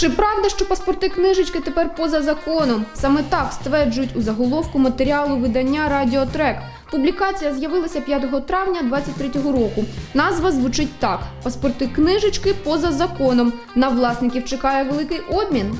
Чи правда, що паспорти книжечки тепер поза законом? Саме так стверджують у заголовку матеріалу видання Радіотрек. Публікація з'явилася 5 травня 2023 року. Назва звучить так: паспорти книжечки поза законом. На власників чекає великий обмін.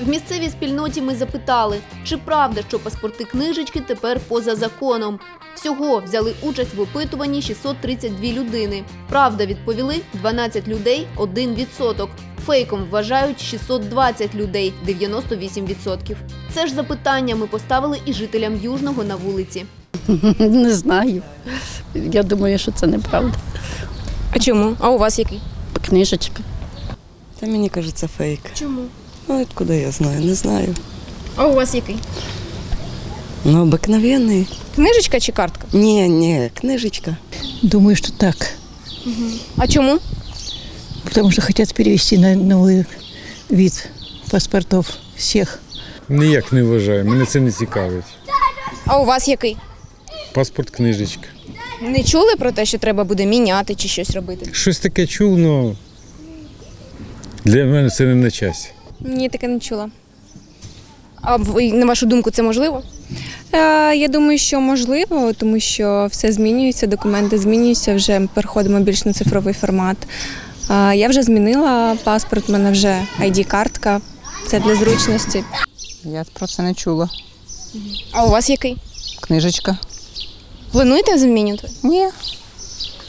В місцевій спільноті ми запитали, чи правда, що паспорти книжечки тепер поза законом. Всього взяли участь в опитуванні 632 людини. Правда, відповіли 12 людей, 1%. Фейком вважають 620 людей, 98%. Це ж запитання ми поставили і жителям Южного на вулиці. Не знаю. Я думаю, що це неправда. А чому? А у вас який? Книжечка. Та мені кажеться фейк. Чому? Ну, откуда я знаю? Не знаю. А у вас який? Ну, обикновенний. Книжечка чи картка? Ні, ні, книжечка. Думаю, что так. А чому? Потому что хотят перевести на новый вид паспортов всех. Ніяк не вважаю, мене це не цікавить. А у вас який? Паспорт, книжечка. Не чули про те, що треба буде міняти чи щось робити? Щось таке чув, але для мене це не на часі. Ні, таке не чула. А ви, на вашу думку, це можливо? Е, Я думаю, що можливо, тому що все змінюється, документи змінюються, вже переходимо більш на цифровий формат. Я вже змінила паспорт, в мене вже ID-картка. Це для зручності. Я про це не чула. А у вас який? Книжечка. Плануєте змінювати? Ні.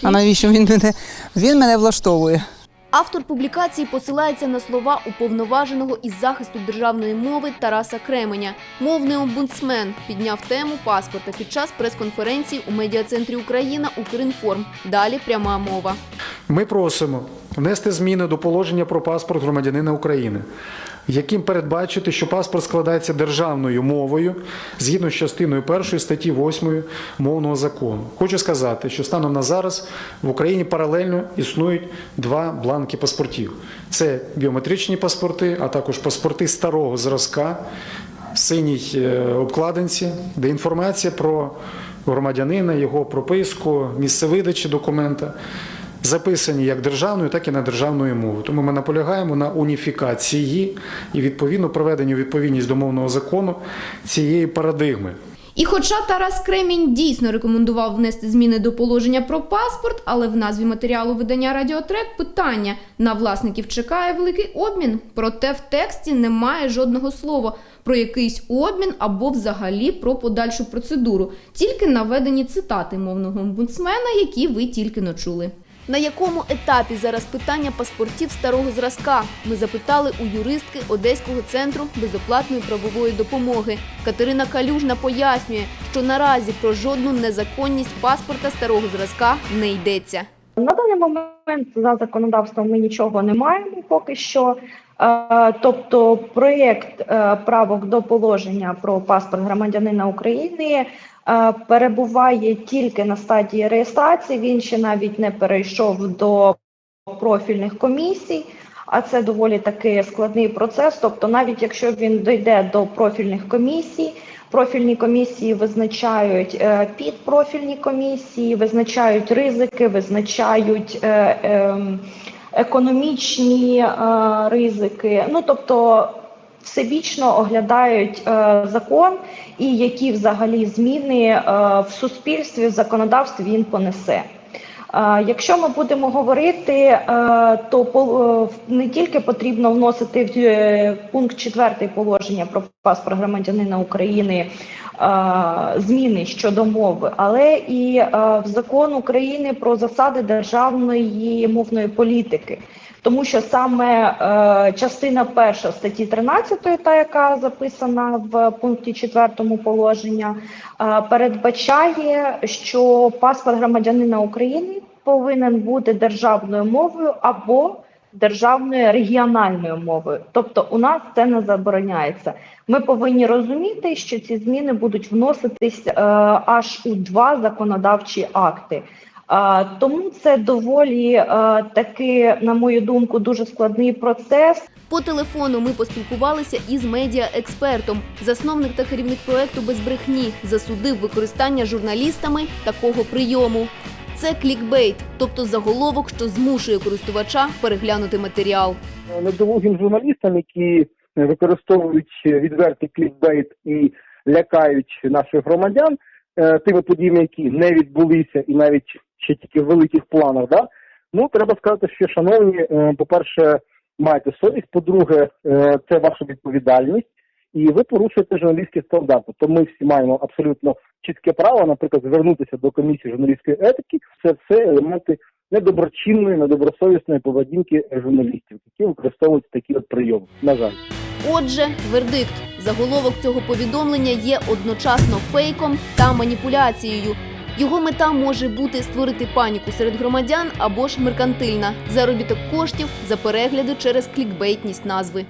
А навіщо він мене? Він мене влаштовує. Автор публікації посилається на слова уповноваженого із захисту державної мови Тараса Кременя. Мовний омбудсмен підняв тему паспорта під час прес-конференції у медіа-центрі Україна Укрінформ. Далі пряма мова. Ми просимо внести зміни до положення про паспорт громадянина України, яким передбачити, що паспорт складається державною мовою згідно з частиною 1 статті 8 мовного закону. Хочу сказати, що станом на зараз в Україні паралельно існують два бланки паспортів: це біометричні паспорти, а також паспорти старого зразка в синій е, обкладинці, де інформація про громадянина, його прописку, місце видачі документа записані як державною, так і на державною мовою. Тому ми наполягаємо на уніфікації і відповідно проведенню відповідність до мовного закону цієї парадигми. І хоча Тарас Кремінь дійсно рекомендував внести зміни до положення про паспорт, але в назві матеріалу видання Радіотрек питання на власників чекає великий обмін. Проте в тексті немає жодного слова про якийсь обмін або взагалі про подальшу процедуру, тільки наведені цитати мовного омбудсмена, які ви тільки но чули. На якому етапі зараз питання паспортів старого зразка? Ми запитали у юристки Одеського центру безоплатної правової допомоги. Катерина Калюжна пояснює, що наразі про жодну незаконність паспорта старого зразка не йдеться. На даний момент за законодавством ми нічого не маємо поки що. Е, Тобто проєкт е, правок до положення про паспорт громадянина України перебуває тільки на стадії реєстрації. Він ще навіть не перейшов до профільних комісій, а це доволі таки складний процес. Тобто, навіть якщо він дійде до профільних комісій, профільні комісії визначають е, підпрофільні комісії, визначають ризики, визначають. е, ем, економічні е, ризики. Ну тобто всебічно оглядають е, закон і які взагалі зміни е, в суспільстві, в законодавстві він понесе. Якщо ми будемо говорити, е, то е, не тільки потрібно вносити в е, пункт 4 положення про паспорт громадянина України зміни щодо мови, але і в закон України про засади державної мовної політики. Тому що саме частина перша статті 13, та яка записана в пункті 4 положення, передбачає, що паспорт громадянина України повинен бути державною мовою або державною регіональною мовою. Тобто у нас це не забороняється. Ми повинні розуміти, що ці зміни будуть вноситись е, аж у два законодавчі акти. Е, тому це доволі е, таки, на мою думку, дуже складний процес. По телефону ми поспілкувалися із медіаекспертом. Засновник та керівник проекту без брехні засудив використання журналістами такого прийому. Це клікбейт, тобто заголовок, що змушує користувача переглянути матеріал. недолугим журналістам, які використовують відвертий клікбейт і лякають наших громадян е, тими подіями, які не відбулися, і навіть ще тільки в великих планах. Да? Ну треба сказати, що шановні, е, по-перше, майте совість. По-друге, е, це ваша відповідальність, і ви порушуєте журналістські стандарти. То ми всі маємо абсолютно чітке право, наприклад, звернутися до комісії журналістської етики. Це все елементи недоброчинної, недобросовісної поведінки журналістів, які використовують такі от прийоми. На жаль. Отже, вердикт. Заголовок цього повідомлення є одночасно фейком та маніпуляцією. Його мета може бути створити паніку серед громадян або ж меркантильна заробіток коштів за перегляди через клікбейтність назви.